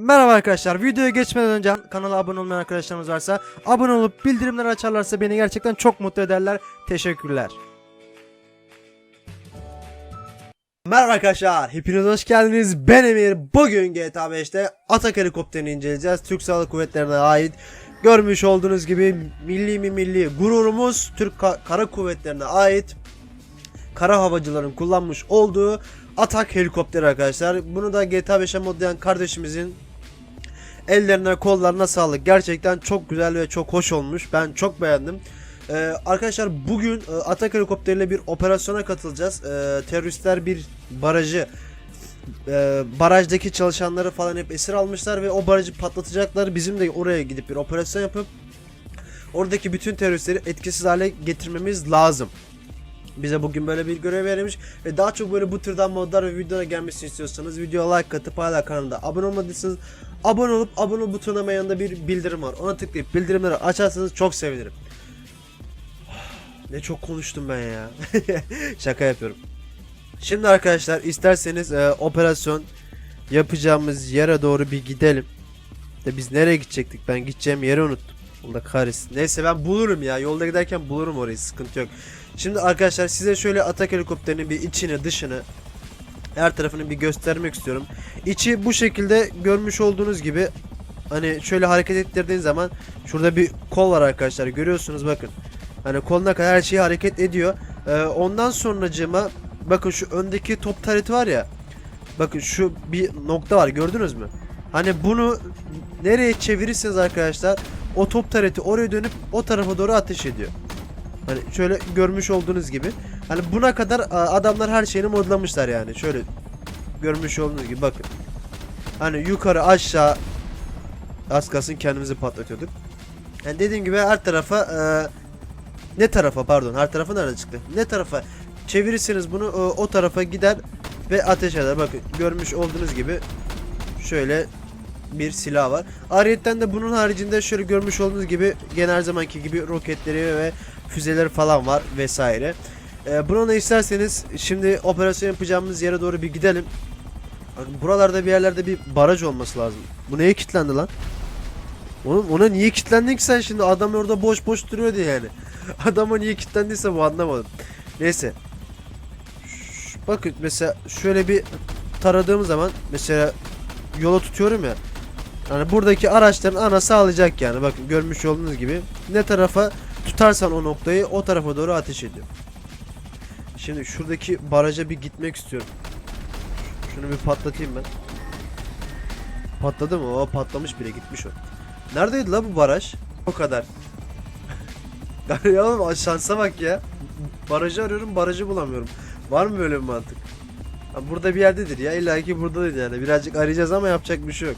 Merhaba arkadaşlar. Videoya geçmeden önce kanala abone olmayan arkadaşlarımız varsa abone olup bildirimleri açarlarsa beni gerçekten çok mutlu ederler. Teşekkürler. Merhaba arkadaşlar. Hepiniz hoş geldiniz. Ben Emir. Bugün GTA 5'te Atak helikopterini inceleyeceğiz. Türk Silahlı Kuvvetleri'ne ait görmüş olduğunuz gibi milli mi milli gururumuz Türk Ka- Kara Kuvvetleri'ne ait kara havacıların kullanmış olduğu Atak helikopteri arkadaşlar. Bunu da GTA 5'e modlayan kardeşimizin ellerine kollarına sağlık. Gerçekten çok güzel ve çok hoş olmuş. Ben çok beğendim. Ee, arkadaşlar bugün e, Atak helikopteriyle bir operasyona katılacağız. Ee, teröristler bir barajı e, barajdaki çalışanları falan hep esir almışlar ve o barajı patlatacaklar. Bizim de oraya gidip bir operasyon yapıp oradaki bütün teröristleri etkisiz hale getirmemiz lazım. Bize bugün böyle bir görev verilmiş ve daha çok böyle bu türden modlar ve videolara gelmesini istiyorsanız videoya like atıp hala kanalda abone olmadıysanız abone olup abone butonuna yanında bir bildirim var. Ona tıklayıp bildirimleri açarsanız çok sevinirim. Ne çok konuştum ben ya. Şaka yapıyorum. Şimdi arkadaşlar isterseniz e, operasyon yapacağımız yere doğru bir gidelim. De biz nereye gidecektik? Ben gideceğim yeri unuttum. Allah kahretsin. Neyse ben bulurum ya. Yolda giderken bulurum orayı. Sıkıntı yok. Şimdi arkadaşlar size şöyle atak helikopterinin bir içini dışını her tarafını bir göstermek istiyorum. İçi bu şekilde görmüş olduğunuz gibi hani şöyle hareket ettirdiğin zaman şurada bir kol var arkadaşlar görüyorsunuz bakın. Hani koluna kadar her şey hareket ediyor. Ee, ondan sonracığıma bakın şu öndeki top tareti var ya. Bakın şu bir nokta var gördünüz mü? Hani bunu nereye çevirirseniz arkadaşlar o top tareti oraya dönüp o tarafa doğru ateş ediyor. Hani şöyle görmüş olduğunuz gibi. Hani buna kadar a, adamlar her şeyini modlamışlar yani. Şöyle görmüş olduğunuz gibi bakın. Hani yukarı aşağı az kalsın kendimizi patlatıyorduk. Yani dediğim gibi her tarafa e, ne tarafa pardon her tarafa nerede çıktı? Ne tarafa çevirirseniz bunu e, o tarafa gider ve ateş eder. Bakın görmüş olduğunuz gibi şöyle bir silah var. Ayrıca de bunun haricinde şöyle görmüş olduğunuz gibi gene her zamanki gibi roketleri ve füzeleri falan var vesaire. Ee, buna da isterseniz şimdi operasyon yapacağımız yere doğru bir gidelim. Buralarda bir yerlerde bir baraj olması lazım. Bu neye kilitlendi lan? Oğlum ona niye kilitlendin ki sen şimdi? Adam orada boş boş duruyordu yani. Adama niye kilitlendiyse bu anlamadım. Neyse. Bakın mesela şöyle bir taradığım zaman mesela yola tutuyorum ya. Yani buradaki araçların ana sağlayacak yani. Bakın görmüş olduğunuz gibi ne tarafa tutarsan o noktayı o tarafa doğru ateş ediyor. Şimdi şuradaki baraja bir gitmek istiyorum. Şunu bir patlatayım ben. Patladı mı? O patlamış bile gitmiş o. Neredeydi la bu baraj? O kadar. ya oğlum şansa bak ya. Barajı arıyorum barajı bulamıyorum. Var mı böyle bir mantık? Ha, burada bir yerdedir ya illa ki buradadır yani. Birazcık arayacağız ama yapacak bir şey yok.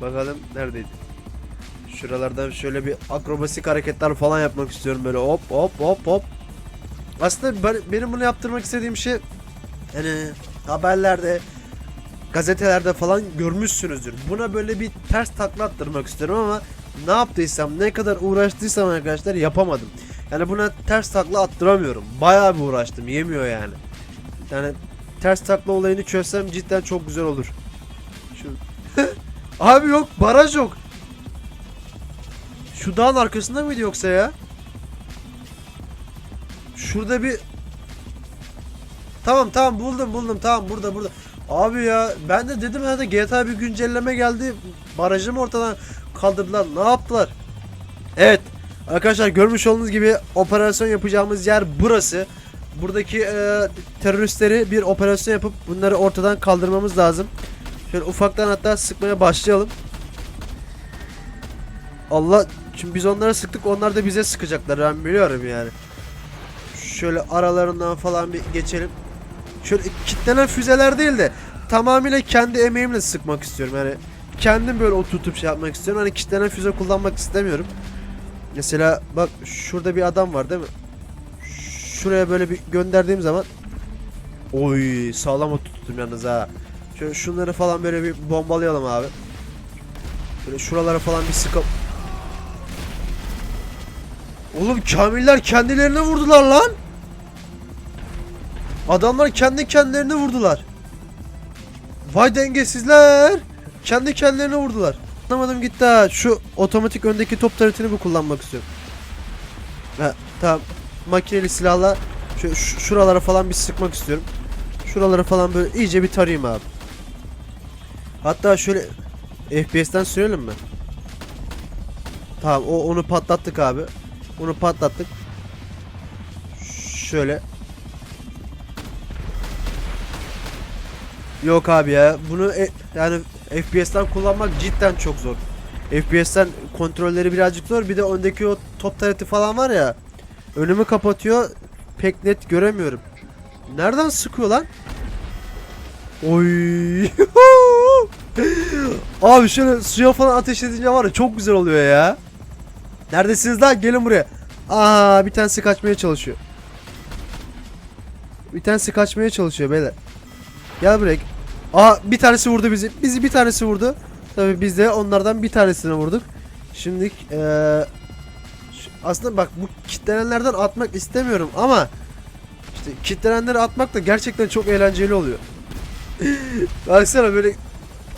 Bakalım neredeydi? Şuralardan şöyle bir akrobasik hareketler falan yapmak istiyorum böyle hop hop hop hop. Aslında ben, benim bunu yaptırmak istediğim şey hani haberlerde gazetelerde falan görmüşsünüzdür. Buna böyle bir ters takla attırmak istiyorum ama ne yaptıysam ne kadar uğraştıysam arkadaşlar yapamadım. Yani buna ters takla attıramıyorum. Bayağı bir uğraştım yemiyor yani. Yani ters takla olayını çözsem cidden çok güzel olur. Şu Abi yok baraj yok. Şu dağın arkasında mıydı yoksa ya? Şurada bir Tamam tamam buldum buldum tamam burada burada. Abi ya ben de dedim herhalde GTA bir güncelleme geldi. Barajı mı ortadan kaldırdılar ne yaptılar? Evet arkadaşlar görmüş olduğunuz gibi operasyon yapacağımız yer burası. Buradaki e, teröristleri bir operasyon yapıp bunları ortadan kaldırmamız lazım. Şöyle ufaktan hatta sıkmaya başlayalım. Allah çünkü biz onlara sıktık onlar da bize sıkacaklar ben biliyorum yani. Şöyle aralarından falan bir geçelim. Şöyle kitlenen füzeler değil de tamamıyla kendi emeğimle sıkmak istiyorum yani. Kendim böyle oturtup şey yapmak istiyorum. Hani kitlenen füze kullanmak istemiyorum. Mesela bak şurada bir adam var değil mi? Şuraya böyle bir gönderdiğim zaman Oy sağlam oturttum yalnız ha. Şöyle şunları falan böyle bir bombalayalım abi. Böyle şuralara falan bir sıkalım. Oğlum Kamiller kendilerine vurdular lan. Adamlar kendi kendilerini vurdular. Vay dengesizler. kendi kendilerine vurdular. Anlamadım gitti ha. Şu otomatik öndeki top taretini bir kullanmak istiyorum. Ha, tamam. Makineli silahla şu- şuralara falan bir sıkmak istiyorum. Şuralara falan böyle iyice bir tarayayım abi. Hatta şöyle FPS'ten sürelim mi? Tamam o onu patlattık abi. Onu patlattık. Şöyle. Yok abi ya. Bunu e- yani FPS'ten kullanmak cidden çok zor. FPS'ten kontrolleri birazcık zor. Bir de öndeki o top tareti falan var ya. Önümü kapatıyor. Pek net göremiyorum. Nereden sıkıyor lan? Oy. Abi şöyle suya falan ateş edince var ya çok güzel oluyor ya. Neredesiniz lan? Gelin buraya. Aa bir tanesi kaçmaya çalışıyor. Bir tanesi kaçmaya çalışıyor beyler. Gel buraya. Aa bir tanesi vurdu bizi. Bizi bir tanesi vurdu. Tabii biz de onlardan bir tanesini vurduk. Şimdi şu- aslında bak bu kitlenenlerden atmak istemiyorum ama işte kitlenenleri atmak da gerçekten çok eğlenceli oluyor. Baksana böyle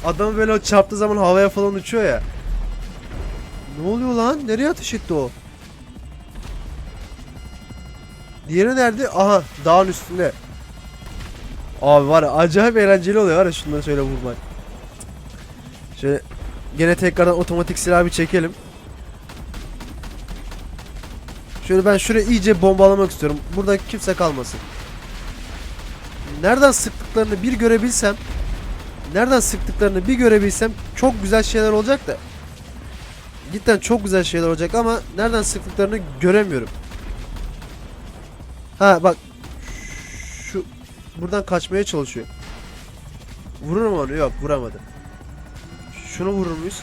adamı böyle çarptığı zaman havaya falan uçuyor ya. Ne oluyor lan? Nereye ateş etti o? Diğeri nerede? Aha dağın üstünde. Abi var ya acayip eğlenceli oluyor var ya şundan şöyle vurmak. Şöyle gene tekrardan otomatik silahı bir çekelim. Şöyle ben şuraya iyice bombalamak istiyorum. Burada kimse kalmasın. Nereden sıktıklarını bir görebilsem Nereden sıktıklarını bir görebilsem çok güzel şeyler olacak da Cidden çok güzel şeyler olacak ama nereden sıktıklarını göremiyorum. Ha bak şu buradan kaçmaya çalışıyor. Vurur mu onu? Yok vuramadı. Şunu vurur muyuz?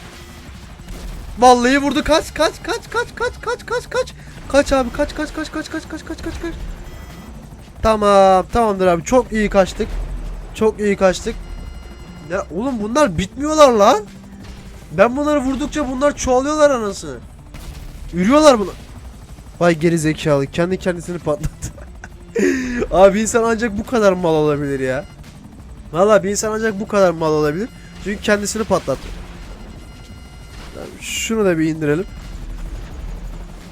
Vallahi vurdu. Kaç kaç kaç kaç kaç kaç kaç kaç. Kaç abi kaç kaç kaç kaç kaç kaç kaç kaç kaç. Tamam tamamdır abi çok iyi kaçtık. Çok iyi kaçtık. Ya oğlum bunlar bitmiyorlar lan. Ben bunları vurdukça bunlar çoğalıyorlar anasını. Ürüyorlar bunu. Vay geri zekalı kendi kendisini patlattı. Abi insan ancak bu kadar mal olabilir ya. Valla bir insan ancak bu kadar mal olabilir. Çünkü kendisini patlattı. Şunu da bir indirelim.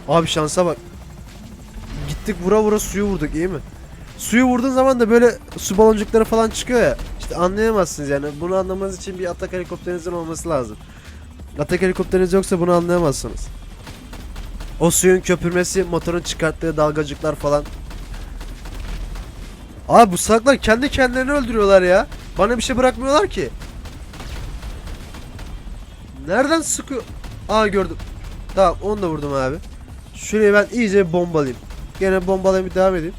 Abi şansa bak. Gittik vura vura suyu vurduk iyi mi? Suyu vurduğun zaman da böyle su baloncukları falan çıkıyor ya. İşte anlayamazsınız yani. Bunu anlamanız için bir atak helikopterinizin olması lazım. Atak helikopteriniz yoksa bunu anlayamazsınız. O suyun köpürmesi, motorun çıkarttığı dalgacıklar falan. Abi bu salaklar kendi kendilerini öldürüyorlar ya. Bana bir şey bırakmıyorlar ki. Nereden sıkıyor? Aa gördüm. Tamam onu da vurdum abi. Şurayı ben iyice bir bombalayayım. Gene bombalayıp bir devam edeyim.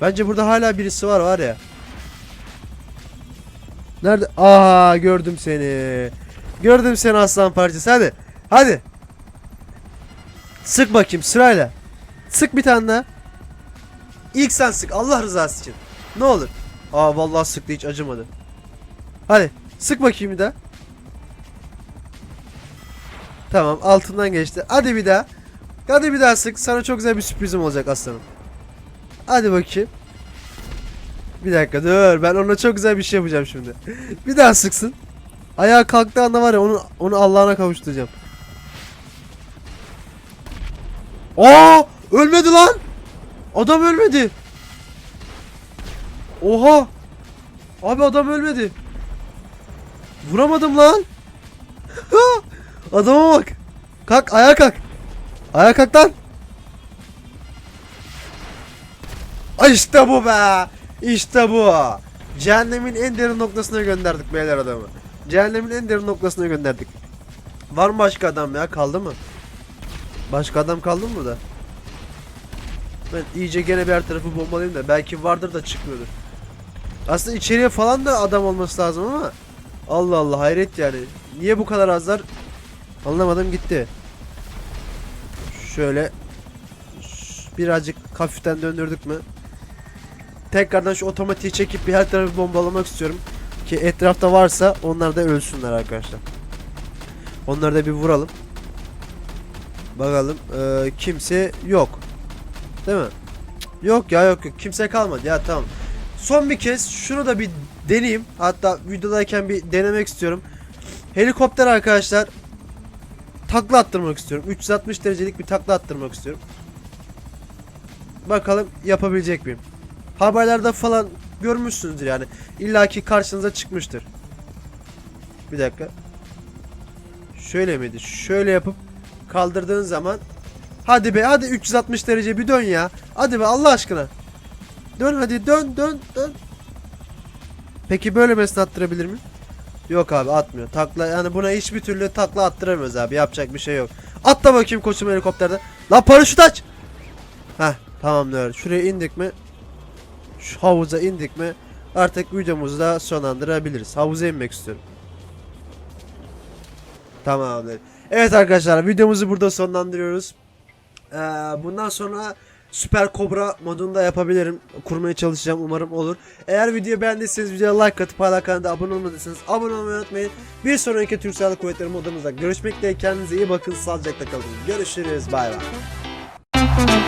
Bence burada hala birisi var var ya. Nerede? Aa gördüm seni. Gördüm seni aslan parçası. Hadi. Hadi. Sık bakayım sırayla. Sık bir tane daha. İlk sen sık Allah rızası için. Ne olur. Aa vallahi sıktı hiç acımadı. Hadi sık bakayım bir daha. Tamam altından geçti. Hadi bir daha. Hadi bir daha sık. Sana çok güzel bir sürprizim olacak aslanım. Hadi bakayım. Bir dakika dur. Ben ona çok güzel bir şey yapacağım şimdi. bir daha sıksın. Ayağa kalktığı anda var ya onu onu Allah'ına kavuşturacağım. Aa! Ölmedi lan. Adam ölmedi. Oha! Abi adam ölmedi. Vuramadım lan. Adama bak. Kalk ayağa kalk. Ayağa kalk lan. İşte bu be. İşte bu. Cehennemin en derin noktasına gönderdik beyler adamı. Cehennemin en derin noktasına gönderdik. Var mı başka adam ya? Kaldı mı? Başka adam kaldı mı burada? Ben iyice gene bir her tarafı bombalayayım da belki vardır da çıkmıyordur. Aslında içeriye falan da adam olması lazım ama Allah Allah hayret yani. Niye bu kadar azlar? Anlamadım gitti. Şöyle birazcık hafiften döndürdük mü? Tekrardan şu otomatiği çekip bir her tarafı bombalamak istiyorum. Ki etrafta varsa onlar da ölsünler arkadaşlar. Onları da bir vuralım. Bakalım. Ee, kimse yok. Değil mi? Yok ya yok yok. Kimse kalmadı ya tamam. Son bir kez şunu da bir deneyeyim. Hatta videodayken bir denemek istiyorum. Helikopter arkadaşlar takla attırmak istiyorum. 360 derecelik bir takla attırmak istiyorum. Bakalım yapabilecek miyim? Haberlerde falan görmüşsünüzdür yani. İlla ki karşınıza çıkmıştır. Bir dakika. Şöyle miydi? Şöyle yapıp kaldırdığın zaman Hadi be hadi 360 derece bir dön ya. Hadi be Allah aşkına. Dön hadi dön dön dön. Peki böyle mesle attırabilir mi? Yok abi atmıyor. Takla yani buna hiçbir türlü takla attıramıyoruz abi. Yapacak bir şey yok. Atla bakayım koçum helikopterden. Lan paraşüt aç. Heh tamamdır. Şuraya indik mi? Şu havuza indik mi? Artık videomuzu da sonlandırabiliriz. Havuza inmek istiyorum. Tamamdır. Evet arkadaşlar videomuzu burada sonlandırıyoruz. Ee, bundan sonra Süper Kobra modunda yapabilirim. Kurmaya çalışacağım. Umarım olur. Eğer videoyu beğendiyseniz videoya like atıp hala kanalda abone olmadıysanız abone olmayı unutmayın. Bir sonraki Türk Silahlı Kuvvetleri modumuzda görüşmek dileğiyle kendinize iyi bakın. Sağlıcakla kalın. Görüşürüz. Bay bay.